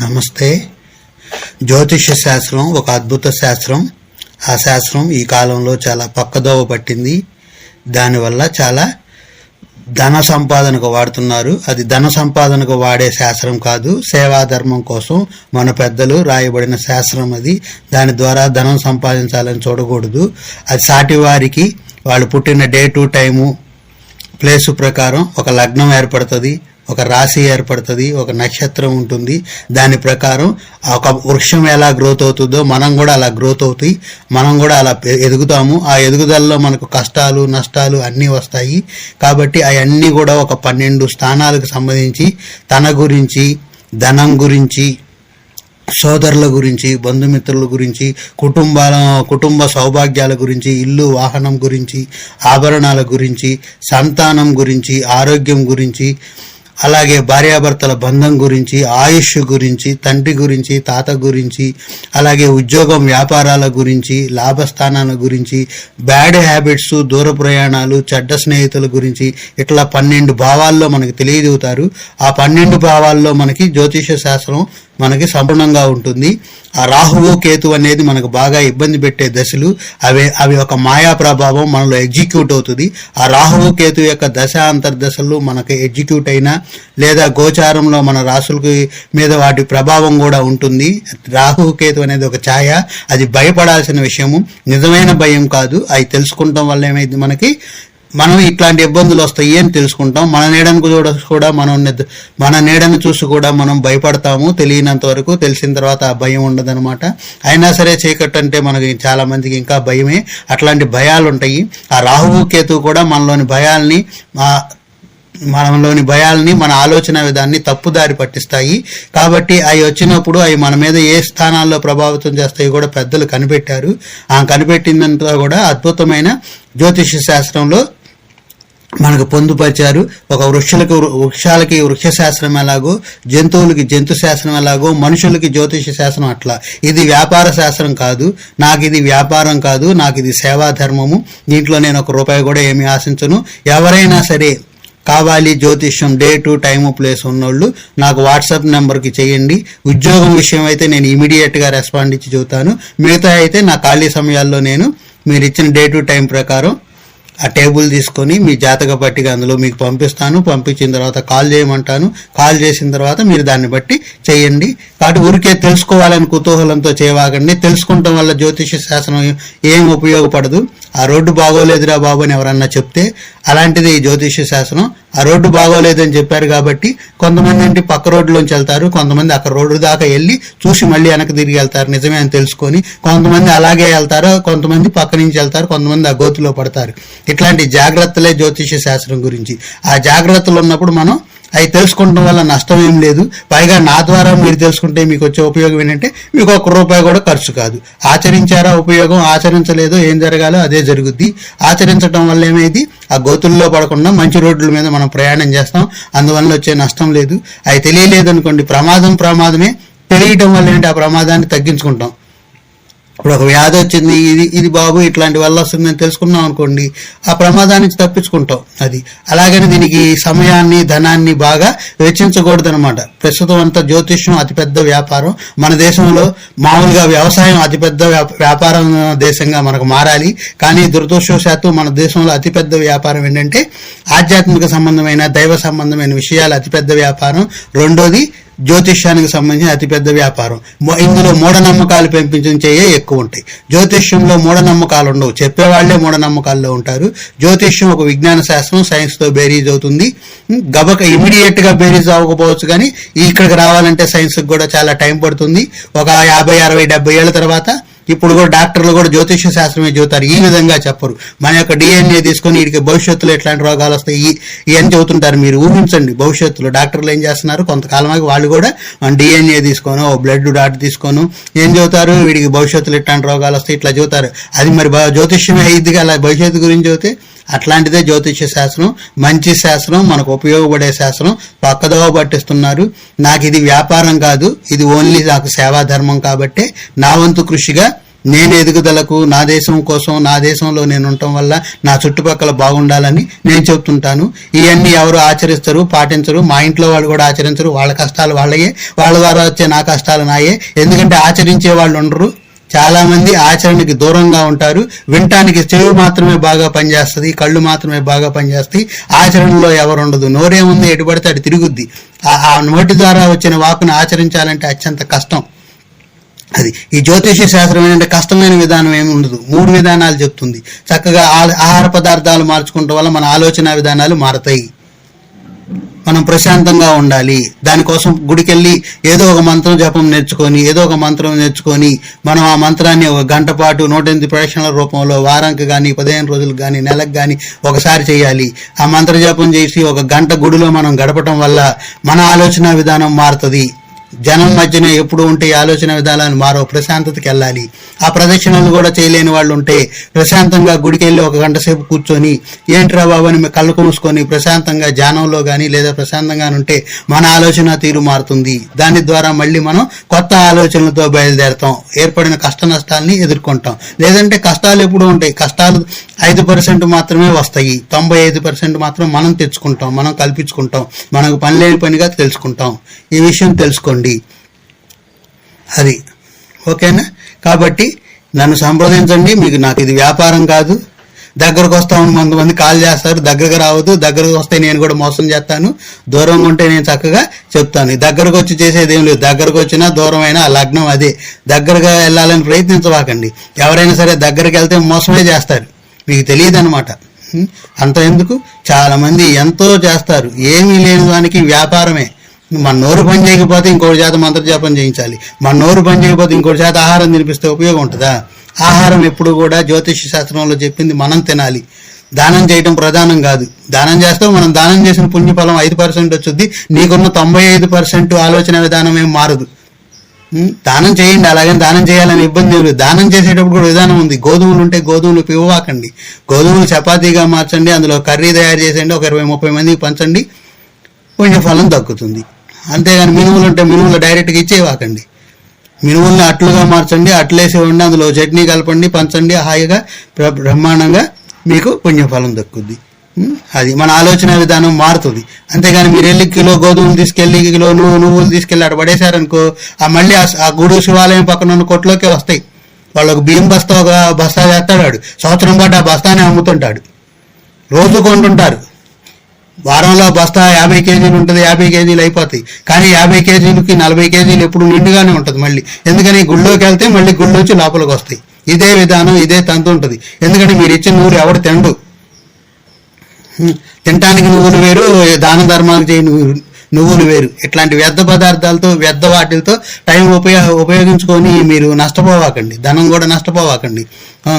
నమస్తే. జ్యోతిష శాస్త్రం ఒక అద్భుత శాస్త్రం. ఆ శాస్త్రం ఈ కాలంలో చాలా పక్కదోవ పట్టింది. దానివల్ల చాలా ధన సంపాదనకు వాడుతున్నారు. అది ధన సంపాదనకు వాడే శాస్త్రం కాదు. సేవా ధర్మం కోసం మన పెద్దలు రాయబడిన శాస్త్రం అది. దాని ద్వారా ధనం సంపాదించాలని చూడకూడదు. అది సాటి వారికి వాళ్ళు పుట్టిన డే టు టైము ప్లేసు ప్రకారం ఒక లగ్నం ఏర్పడుతుంది. ఒక రాశి ఏర్పడుతుంది ఒక నక్షత్రం ఉంటుంది. దాని ప్రకారం ఒక వృక్షం ఎలా గ్రోత్ అవుతుందో మనం కూడా అలా గ్రోత్ అవుతాయి. మనం కూడా అలా పె- ఎదుగుతాము. ఆ ఎదుగుదలలో మనకు కష్టాలు నష్టాలు అన్నీ వస్తాయి. కాబట్టి అవన్నీ కూడా ఒక పన్నెండు స్థానాలకు సంబంధించి తన గురించి ధనం గురించి సోదరుల గురించి బంధుమిత్రుల గురించి కుటుంబాల కుటుంబ సౌభాగ్యాల గురించి ఇల్లు వాహనం గురించి ఆభరణాల గురించి సంతానం గురించి ఆరోగ్యం గురించి అలాగే భార్యాభర్తల బంధం గురించి ఆయుష్ గురించి తండ్రి గురించి తాత గురించి అలాగే ఉద్యోగం వ్యాపారాల గురించి లాభస్థానాల గురించి బ్యాడ్ హ్యాబిట్స్ దూర ప్రయాణాలు చెడ్డ స్నేహితుల గురించి ఇట్లా పన్నెండు భావాల్లో మనకి తెలియజేవుతారు ఆ పన్నెండు భావాల్లో మనకి జ్యోతిష శాస్త్రం మనకి సంపూర్ణంగా ఉంటుంది. ఆ రాహువు కేతు అనేది మనకు బాగా ఇబ్బంది పెట్టే దశలు. అవి అవి ఒక మాయా ప్రభావం మనలో ఎగ్జిక్యూట్ అవుతుంది. ఆ రాహువు కేతు యొక్క దశ అంతర్దశలు మనకు ఎగ్జిక్యూట్ అయినా లేదా గోచారంలో మన రాసులకి మీద వాటి ప్రభావం కూడా ఉంటుంది. రాహువు కేతు అనేది ఒక ఛాయ. అది భయపడాల్సిన విషయము. నిజమైన భయం కాదు. అది తెలుసుకుంటాం వల్ల ఏమైంది మనకి? మనం ఇట్లాంటి ఇబ్బందులు వస్తాయి అని తెలుసుకుంటాం. మన నీడను కూడా కూడా మనం మన నీడను చూసి కూడా మనం భయపడతాము. తెలియనంత వరకు తెలిసిన తర్వాత ఆ భయం ఉండదనమాట అయినా సరే చీకట్టు అంటే మనకి చాలా మందికి ఇంకా భయమే. అట్లాంటి భయాలు ఉంటాయి. ఆ రాహువు కేతు కూడా మనలోని భయాల్ని మా మనలోని భయాల్ని మన ఆలోచన విధాన్ని తప్పుదారి పట్టిస్తాయి. కాబట్టి అవి వచ్చినప్పుడు అవి మన మీద ఏ స్థానాల్లో ప్రభావితం చేస్తాయి కూడా పెద్దలు కనిపెట్టారు. ఆ కనిపెట్టిందంతా కూడా అద్భుతమైన జ్యోతిష శాస్త్రంలో మనకు పొందుపరిచారు. ఒక వృక్షులకు వృక్షాలకి వృక్ష శాస్త్రం ఎలాగో జంతువులకి జంతు శాస్త్రం ఎలాగో మనుషులకి జ్యోతిష శాస్త్రం అట్లా. ఇది వ్యాపార శాస్త్రం కాదు. నాకు ఇది వ్యాపారం కాదు. నాకు ఇది సేవా ధర్మము. దీంట్లో నేను ఒక రూపాయి కూడా ఏమి ఆశించను. ఎవరైనా సరే కావాలి జ్యోతిష్యం డే టు టైము ప్లేస్ ఉన్నోళ్ళు నాకు వాట్సాప్ నెంబర్కి చేయండి. ఉద్యోగం విషయం అయితే నేను ఇమీడియట్గా రెస్పాండ్ ఇచ్చి చూతాను మిగతా అయితే నా ఖాళీ సమయాల్లో నేను మీరు ఇచ్చిన డే టు టైం ప్రకారం ఆ టేబుల్ తీసుకొని మీ జాతక పట్టిక అందులో మీకు పంపిస్తాను. పంపించిన తర్వాత కాల్ చేయమంటాను. కాల్ చేసిన తర్వాత మీరు దాన్ని బట్టి చేయండి. కాబట్టి ఊరికే తెలుసుకోవాలని కుతూహలంతో చేయవాకండి. తెలుసుకుంటాం వల్ల జ్యోతిష శాస్త్రం ఏం ఉపయోగపడదు. ఆ రోడ్డు బాగోలేదురా బాబు అని ఎవరన్నా చెప్తే అలాంటిది ఈ జ్యోతిష శాస్త్రం ఆ రోడ్డు బాగోలేదని చెప్పారు కాబట్టి కొంతమంది అంటే పక్క రోడ్లోంచి వెళ్తారు కొంతమంది అక్కడ రోడ్డు దాకా వెళ్ళి చూసి మళ్ళీ వెనక తిరిగి వెళ్తారు నిజమే అని తెలుసుకొని కొంతమంది అలాగే వెళ్తారు కొంతమంది పక్క నుంచి వెళ్తారు కొంతమంది ఆ గోతులో పడతారు. ఇట్లాంటి జాగ్రత్తలే జ్యోతిష శాస్త్రం గురించి. ఆ జాగ్రత్తలు ఉన్నప్పుడు మనం అవి తెలుసుకోవడం వల్ల నష్టం ఏం లేదు. పైగా నా ద్వారా మీరు తెలుసుకుంటే మీకు వచ్చే ఉపయోగం ఏంటంటే మీకు ఒక్క రూపాయి కూడా ఖర్చు కాదు. ఆచరించారా ఉపయోగం ఆచరించలేదో ఏం జరగాలో అదే జరుగుద్ది. ఆచరించడం వల్ల ఏమైంది ఆ గోతుల్లో పడకుండా మంచి రోడ్ల మీద మనం ప్రయాణం చేస్తాం. అందువల్ల వచ్చే నష్టం లేదు. అవి తెలియలేదు అనుకోండి ప్రమాదం ప్రమాదమే. తెలియటం వల్ల ఏంటి? ఆ ప్రమాదాన్ని తగ్గించుకుంటాం. ఇప్పుడు ఒక వ్యాధి వచ్చింది ఇది ఇది బాబు ఇట్లాంటి వల్ల వస్తుందని తెలుసుకున్నాం అనుకోండి ఆ ప్రమాదానికి నుంచి తప్పించుకుంటాం అది. అలాగని దీనికి సమయాన్ని ధనాన్ని బాగా వెచ్చించకూడదు అనమాట ప్రస్తుతం అంతా జ్యోతిష్యం అతిపెద్ద వ్యాపారం. మన దేశంలో మామూలుగా వ్యవసాయం అతిపెద్ద వ్యాపారం దేశంగా మనకు మారాలి. కానీ దురదృష్టవశాత్తు మన దేశంలో అతిపెద్ద వ్యాపారం ఏంటంటే ఆధ్యాత్మిక సంబంధమైన దైవ సంబంధమైన విషయాలు అతిపెద్ద వ్యాపారం. రెండోది జ్యోతిష్యానికి సంబంధించిన అతిపెద్ద వ్యాపారం. ఇందులో మూఢనమ్మకాలు పెంపించడం చేయే ఎక్కువ ఉంటాయి. జ్యోతిష్యంలో మూఢనమ్మకాలు ఉండవు. చెప్పేవాళ్ళే మూఢనమ్మకాల్లో ఉంటారు. జ్యోతిష్యం ఒక విజ్ఞాన శాస్త్రం సైన్స్తో బేరీజ్ అవుతుంది. గబక ఇమీడియట్గా బేరీజ్ అవ్వకపోవచ్చు కానీ ఇక్కడికి రావాలంటే సైన్స్కి కూడా చాలా టైం పడుతుంది. ఒక యాభై అరవై డెబ్బై ఏళ్ళ తర్వాత ఇప్పుడు కూడా డాక్టర్లు కూడా జ్యోతిష శాస్త్రమే చెబుతారు. ఈ విధంగా చెప్పరు. మన యొక్క డిఎన్ఏ తీసుకొని వీడికి భవిష్యత్తులో ఎట్లాంటి రోగాలు వస్తాయి ఇవన్నీ చెబుతుంటారు మీరు. ఊహించండి భవిష్యత్తులో డాక్టర్లు ఏం చేస్తున్నారు? కొంతకాలమాకి వాళ్ళు కూడా డిఎన్ఏ తీసుకొని ఓ బ్లడ్ డాట్ తీసుకొని. ఏం చెబుతారు? వీడికి భవిష్యత్తులో ఎట్లాంటి రోగాలు వస్తాయి ఇట్లా చెబుతారు. అది మరి జ్యోతిష్యమే అయ్యిద్ది అలా భవిష్యత్తు గురించి చెబితే అట్లాంటిదే జ్యోతిష శాస్త్రం మంచి శాస్త్రం మనకు ఉపయోగపడే శాస్త్రం పక్కదోవ పట్టిస్తున్నారు. నాకు ఇది వ్యాపారం కాదు ఇది ఓన్లీ నాకు సేవా ధర్మం కాబట్టి నా వంతు కృషిగా నేను ఎదుగుదలకు నా దేశం కోసం నా దేశంలో నేను ఉండటం వల్ల నా చుట్టుపక్కల బాగుండాలని నేను చెప్తుంటాను ఇవన్నీ ఎవరు ఆచరిస్తారు పాటించరు మా ఇంట్లో వాళ్ళు కూడా ఆచరించరు వాళ్ళ కష్టాలు వాళ్ళయే వాళ్ళ ద్వారా వచ్చే నా కష్టాలు నాయే. ఎందుకంటే ఆచరించే వాళ్ళు ఉండరు చాలా మంది ఆచరణకి దూరంగా ఉంటారు. వినటానికి చెవి మాత్రమే బాగా పనిచేస్తుంది కళ్ళు మాత్రమే బాగా పనిచేస్తాయి ఆచరణలో ఎవరు ఉండదు నోరేముంది ఎటు పడితే అటు తిరుగుద్ది. ఆ- నోటి ద్వారా వచ్చిన వాకును ఆచరించాలంటే అత్యంత కష్టం. అది ఈ జ్యోతిష శాస్త్రం ఏంటంటే కష్టమైన విధానం ఏమి ఉండదు. మూడు విధానాలు చెప్తుంది. చక్కగా ఆహార పదార్థాలు మార్చుకుంటూ వల్ల మన ఆలోచన విధానాలు మారతాయి. మనం ప్రశాంతంగా ఉండాలి. దానికోసం గుడికెళ్ళి ఏదో ఒక మంత్రం జపం నేర్చుకొని ఏదో ఒక మంత్రం నేర్చుకొని మనం ఆ మంత్రాన్ని ఒక గంట పాటు నూట ఎనిమిది ప్రదక్షిణల రూపంలో వారానికి కానీ పదిహేను రోజులకు కానీ నెలకు కానీ ఒకసారి చేయాలి. ఆ మంత్ర జపం చేసి ఒక గంట గుడిలో మనం గడపటం వల్ల మన ఆలోచన విధానం మారుతుంది. జనం మధ్యన ఎప్పుడు ఉంటే ఆలోచన విధానాలు మారో ప్రశాంతతకి వెళ్ళాలి. ఆ ప్రదక్షిణలు కూడా చేయలేని వాళ్ళు ఉంటే ప్రశాంతంగా గుడికి వెళ్ళి ఒక గంట సేపు కూర్చొని ఏంట్రా బాబు అని కళ్ళు మూసుకొని ప్రశాంతంగా ధ్యానంలో కానీ లేదా ప్రశాంతంగా ఉంటే మన ఆలోచన తీరు మారుతుంది. దాని ద్వారా మళ్ళీ మనం కొత్త ఆలోచనలతో బయలుదేరతాం. ఏర్పడిన కష్ట నష్టాలని ఎదుర్కొంటాం. లేదంటే కష్టాలు ఎప్పుడు ఉంటాయి. కష్టాలు ఐదు పర్సెంట్ మాత్రమే వస్తాయి. తొంభై ఐదు పర్సెంట్ మాత్రం మనం తెచ్చుకుంటాం. మనం కల్పించుకుంటాం. మనకు పని లేని పనిగా తెలుసుకుంటాం. ఈ విషయం తెలుసుకోండి. అది. ఓకేనా? కాబట్టి నన్ను సంప్రదించండి మీకు నాకు ఇది వ్యాపారం కాదు. దగ్గరకు వస్తామని కొంతమంది కాల్ చేస్తారు దగ్గరకు రావద్దు దగ్గరకు వస్తే నేను కూడా మోసం చేస్తాను. దూరంగా ఉంటే నేను చక్కగా చెప్తాను. దగ్గరకు వచ్చి చేసేది ఏం లేదు. దగ్గరకు వచ్చినా దూరం అయినా ఆ లగ్నం అదే. దగ్గరగా వెళ్ళాలని ప్రయత్నించవాకండి ఎవరైనా సరే దగ్గరికి వెళ్తే మోసమే చేస్తారు. మీకు తెలియదు అనమాట అంత ఎందుకు? చాలామంది ఎంతో చేస్తారు. ఏమీ లేని దానికి వ్యాపారమే. మన నోరు పని చేయకపోతే ఇంకోటి చేత మంత్రజాపం చేయించాలి. మన నోరు పని చేయకపోతే ఇంకోటి చేత ఆహారం తినిపిస్తే ఉపయోగం ఉంటుందా? ఆహారం ఎప్పుడు కూడా జ్యోతిష శాస్త్రంలో చెప్పింది మనం తినాలి. దానం చేయటం ప్రధానం కాదు. దానం చేస్తే మనం దానం చేసిన పుణ్యఫలం ఐదు పర్సెంట్ వచ్చుద్ది. నీకున్న తొంభై ఐదు పర్సెంట్ ఆలోచన విధానం ఏం మారదు. దానం చేయండి అలాగే దానం చేయాలని ఇబ్బంది లేదు. దానం చేసేటప్పుడు కూడా విధానం ఉంది. గోధుమలు ఉంటే గోధుమలు పివ్వాకండి గోధుమలు చపాతీగా మార్చండి అందులో కర్రీ తయారు చేసేయండి ఒక ఇరవై ముప్పై మందికి పంచండి పుణ్యఫలం దక్కుతుంది. అంతేగాని మినుములు ఉంటే మినుములు డైరెక్ట్గా ఇచ్చేవాకండి. మినుముల్ని అట్లుగా మార్చండి అట్లేసేవండి అందులో చట్నీ కలపండి పంచండి హాయిగా బ్రహ్మాండంగా మీకు పుణ్యఫలం దక్కుద్ది. అది మన ఆలోచన విధానం మారుతుంది. అంతేగాని మీరు వెళ్ళి కిలో గోధుమలు తీసుకెళ్ళి కిలో నువ్వు నువ్వులు తీసుకెళ్ళి అక్కడ పడేశారనుకో ఆ మళ్ళీ ఆ- గుడి గుడు శివాలయం పక్కన ఉన్న కొట్లోకే వస్తాయి. వాళ్ళకు బియ్యం బస్తా ఒక బస్తా చేస్తాడు వాడు. సంవత్సరం పాటు ఆ బస్తానే అమ్ముతుంటాడు. రోజు కొంటుంటారు. వారంలో బస్తా యాభై కేజీలు ఉంటుంది యాభై కేజీలు అయిపోతాయి. కానీ యాభై కేజీలకి నలభై కేజీలు ఎప్పుడు నిండుగానే ఉంటుంది మళ్ళీ. ఎందుకని గుళ్ళోకి వెళ్తే మళ్ళీ గుళ్ళోంచి లోపలికి వస్తాయి. ఇదే విధానం ఇదే తంతు ఉంటుంది. ఎందుకంటే మీరు ఇచ్చిన నూరు ఎవడు తిండు? తినటానికి నువ్వులు వేరు దాన ధర్మాలు చేయి నువ్వు నువ్వులు వేరు. ఇట్లాంటి వ్యర్థ పదార్థాలతో వ్యర్థ వాటిలతో టైం ఉపయోగ ఉపయోగించుకొని మీరు నష్టపోవాకండి. ధనం కూడా నష్టపోవాకండి.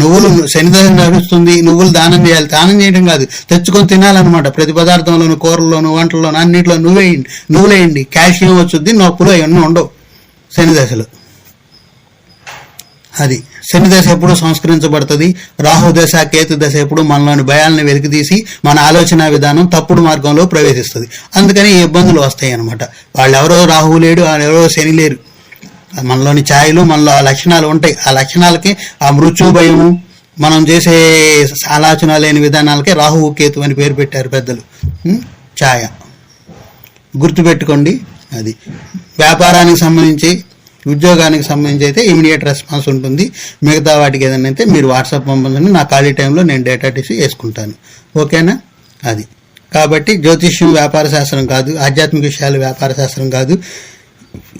నువ్వులు శనిదశ నడుస్తుంది నువ్వులు దానం చేయాలి. దానం చేయడం కాదు తెచ్చుకొని తినాలన్నమాట. ప్రతి పదార్థంలోను కూరల్లోను వంటల్లోను అన్నింటిలో నువ్వేయండి నువ్వులేయండి కాల్షియం వచ్చుద్ది నొప్పులు అవన్నీ ఉండవు శని దశలో అది. శని దశ ఎప్పుడు సంస్కరించబడుతుంది. రాహు దశ కేతు దశ ఎప్పుడు మనలోని భయాలను వెలికితీసి మన ఆలోచన విధానం తప్పుడు మార్గంలో ప్రవేశిస్తుంది. అందుకని ఈ ఇబ్బందులు వస్తాయి అనమాట వాళ్ళు ఎవరో రాహు లేడు వాళ్ళు ఎవరో శని లేరు. మనలోని ఛాయలు మనలో ఆ లక్షణాలు ఉంటాయి. ఆ లక్షణాలకి ఆ మృత్యు భయము మనం చేసే ఆలోచన లేని విధానాలకే రాహువు కేతు అని పేరు పెట్టారు పెద్దలు. ఛాయ. గుర్తుపెట్టుకోండి అది. వ్యాపారానికి సంబంధించి ఉద్యోగానికి సంబంధించి అయితే ఇమీడియట్ రెస్పాన్స్ ఉంటుంది. మిగతా వాటికి ఏదైనా అయితే మీరు వాట్సాప్ పంపించండి నా ఖాళీ టైంలో నేను డేటా టీసీ వేసుకుంటాను. ఓకేనా? అది. కాబట్టి జ్యోతిష్యం వ్యాపార శాస్త్రం కాదు ఆధ్యాత్మిక విషయాలు వ్యాపార శాస్త్రం కాదు.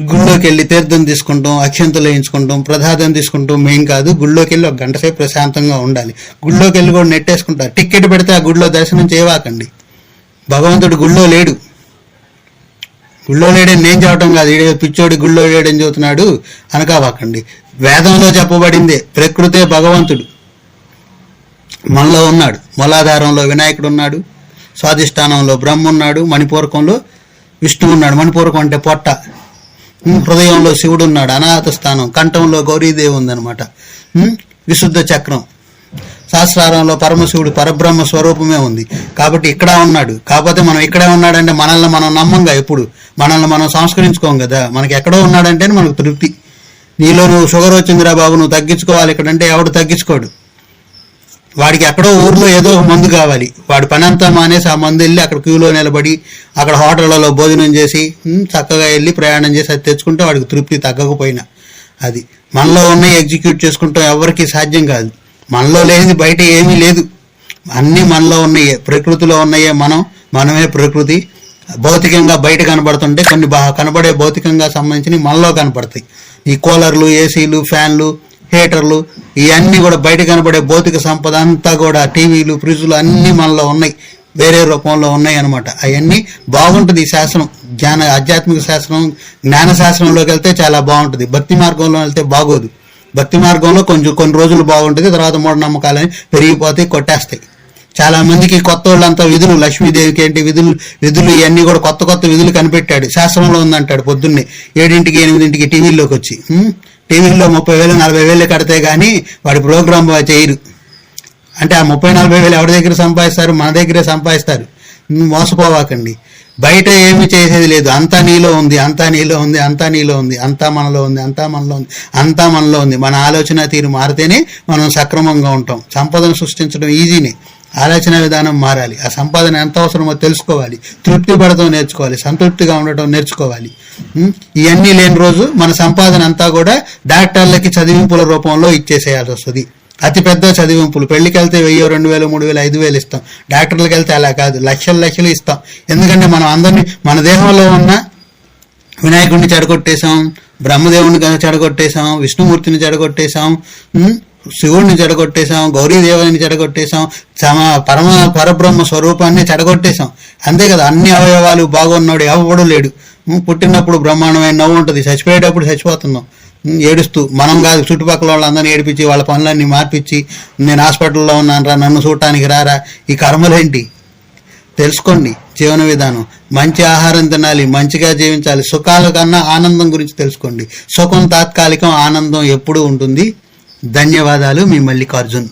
గుళ్ళోకి వెళ్ళి తీర్థం తీసుకుంటాం అక్షంతలు వేయించుకుంటాం ప్రసాదం తీసుకుంటాం మేం కాదు. గుళ్ళోకి వెళ్ళి ఒక గంట సేపు ప్రశాంతంగా ఉండాలి. గుళ్ళోకి వెళ్ళి కూడా నెట్టేసుకుంటారు. టికెట్ పెడితే ఆ గుడిలో దర్శనం చేయవాకండి. భగవంతుడు గుళ్ళో లేడు. గుళ్ళో లేడని నేను చెప్పడం కాదు. ఈడే పిచ్చోడి గుళ్ళో లేడని చెబుతున్నాడు అనకావాకండి. వేదంలో చెప్పబడిందే ప్రకృతే భగవంతుడు. మనలో ఉన్నాడు. మూలాధారంలో వినాయకుడు ఉన్నాడు. స్వాధిష్టానంలో బ్రహ్మ ఉన్నాడు. మణిపూరకంలో విష్ణువు ఉన్నాడు. మణిపూరకం అంటే పొట్ట. హృదయంలో శివుడు ఉన్నాడు అనాథ స్థానం కంఠంలో గౌరీదేవి ఉందన్నమాట. విశుద్ధ చక్రం. శాస్త్రారంలో పరమశివుడు పరబ్రహ్మ స్వరూపమే ఉంది. కాబట్టి ఇక్కడ ఉన్నాడు. కాకపోతే మనం ఇక్కడే ఉన్నాడంటే మనల్ని మనం నమ్మంగా ఎప్పుడు? మనల్ని మనం సంస్కరించుకోం కదా. మనకి ఎక్కడో ఉన్నాడంటే మనకు తృప్తి. నీలో నువ్వు షుగర్ వచ్చిందిరా బాబు నువ్వు తగ్గించుకోవాలి ఇక్కడంటే ఎవడు తగ్గించుకోడు? వాడికి ఎక్కడో ఊర్లో ఏదో ఒక మందు కావాలి. వాడి పని అంతా మానేసి ఆ మందు వెళ్ళి అక్కడ క్యూలో నిలబడి అక్కడ హోటళ్ళలో భోజనం చేసి చక్కగా వెళ్ళి ప్రయాణం చేసి అది తెచ్చుకుంటే వాడికి తృప్తి తగ్గకపోయినా. అది మనలో ఉన్నాయి ఎగ్జిక్యూట్ చేసుకుంటాం ఎవరికి సాధ్యం కాదు. మనలో లేనిది బయట ఏమీ లేదు. అన్నీ మనలో ఉన్నాయే. ప్రకృతిలో ఉన్నాయే మనం మనమే ప్రకృతి. భౌతికంగా బయట కనబడుతుంటే కొన్ని బాగా కనబడే భౌతికంగా సంబంధించినవి మనలో కనపడతాయి. ఈ కూలర్లు ఏసీలు ఫ్యాన్లు థియేటర్లు ఇవన్నీ కూడా బయట కనబడే భౌతిక సంపద అంతా కూడా టీవీలు ఫ్రిడ్జ్లు అన్నీ మనలో ఉన్నాయి. వేరే రూపంలో ఉన్నాయి అనమాట అవన్నీ బాగుంటుంది ఈ శాసనం. జ్ఞాన ఆధ్యాత్మిక శాసనం జ్ఞాన శాసనంలోకి వెళ్తే చాలా బాగుంటుంది. భక్తి మార్గంలో వెళ్తే బాగోదు. భక్తి మార్గంలో కొంచెం కొన్ని రోజులు బాగుంటుంది తర్వాత మూఢనమ్మకాలని పెరిగిపోతాయి కొట్టేస్తాయి. చాలా మందికి కొత్త వాళ్ళంతా విధులు లక్ష్మీదేవికి ఏంటి విధులు విధులు ఇవన్నీ కూడా కొత్త కొత్త విధులు కనిపెట్టాడు. శాస్త్రంలో ఉందంటాడు పొద్దున్నే. ఏడింటికి ఎనిమిదింటికి టీవీలోకి వచ్చి. టీవీలో ముప్పై వేలు నలభై వేలు కడితే కానీ వాడి ప్రోగ్రామ్ చేయరు అంటే ఆ ముప్పై నలభై వేలు ఎవరి దగ్గర సంపాదిస్తారు? మన దగ్గరే సంపాదిస్తారు. మోసపోవాకండి. బయట ఏమి చేసేది లేదు. అంతా నీలో ఉంది అంతా నీలో ఉంది అంతా నీలో ఉంది అంతా మనలో ఉంది అంతా మనలో ఉంది అంతా మనలో ఉంది. మన ఆలోచన తీరు మారితేనే మనం సక్రమంగా ఉంటాం. సంపదను సృష్టించడం ఈజీనే. ఆలోచన విధానం మారాలి. ఆ సంపాదన ఎంత అవసరమో తెలుసుకోవాలి. తృప్తి పడటం నేర్చుకోవాలి. సంతృప్తిగా ఉండటం నేర్చుకోవాలి. ఇవన్నీ లేని రోజు మన సంపాదన అంతా కూడా డాక్టర్లకి చదివింపుల రూపంలో ఇచ్చేసేయాల్సి వస్తుంది. అతి పెద్ద చదివింపులు. పెళ్ళికి వెళ్తే వెయ్యి రెండు వేలు మూడు వేలు ఐదు వేలు ఇస్తాం. డాక్టర్లకు వెళ్తే అలా కాదు. లక్షలు లక్షలు ఇస్తాం. ఎందుకంటే మనం అందరినీ మన దేహంలో ఉన్న వినాయకుడిని చెడగొట్టేశాం బ్రహ్మదేవుని చెడగొట్టేశాం విష్ణుమూర్తిని చెడగొట్టేశాం శివుడిని చెడగొట్టేశాం గౌరీదేవుని చెడగొట్టేశాం సమ పరమ పరబ్రహ్మ స్వరూపాన్ని చెడగొట్టేశాం. అంతే కదా అన్ని అవయవాలు బాగున్నాడు ఎవడు లేడు. పుట్టినప్పుడు బ్రహ్మాండమైన నవ్వు ఉంటుంది. చచ్చిపోయేటప్పుడు చచ్చిపోతున్నాం. ఏడుస్తూ. మనం కాదు చుట్టుపక్కల వాళ్ళందరినీ ఏడిపించి వాళ్ళ పనులన్నీ మార్పించి నేను హాస్పిటల్లో ఉన్నాను రా నన్ను చూడటానికి రారా. ఈ కర్మలేంటి? తెలుసుకోండి జీవన విధానం. మంచి ఆహారం తినాలి మంచిగా జీవించాలి. సుఖాల కన్నా ఆనందం గురించి తెలుసుకోండి. సుఖం తాత్కాలికం ఆనందం ఎప్పుడూ ఉంటుంది. ధన్యవాదాలు. మీ మల్లికార్జున్.